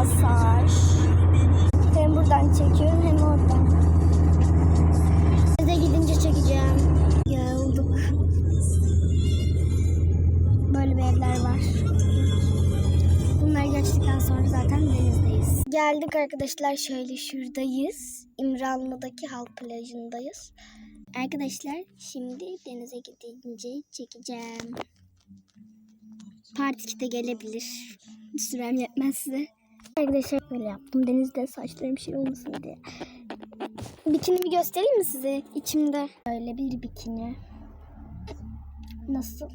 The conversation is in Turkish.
biraz sar. Hem buradan çekiyorum hem oradan. Eve gidince çekeceğim. Yorulduk. Böyle bir evler var. Bunları geçtikten sonra zaten denizdeyiz. Geldik arkadaşlar şöyle şuradayız. İmranlı'daki halk plajındayız. Arkadaşlar şimdi denize gidince çekeceğim. Part 2'de gelebilir. Sürem yetmezse. Arkadaşlar böyle yaptım. Denizde saçlarım şey olmasın diye. Bikinimi göstereyim mi size içimde? Böyle bir bikini. Nasıl?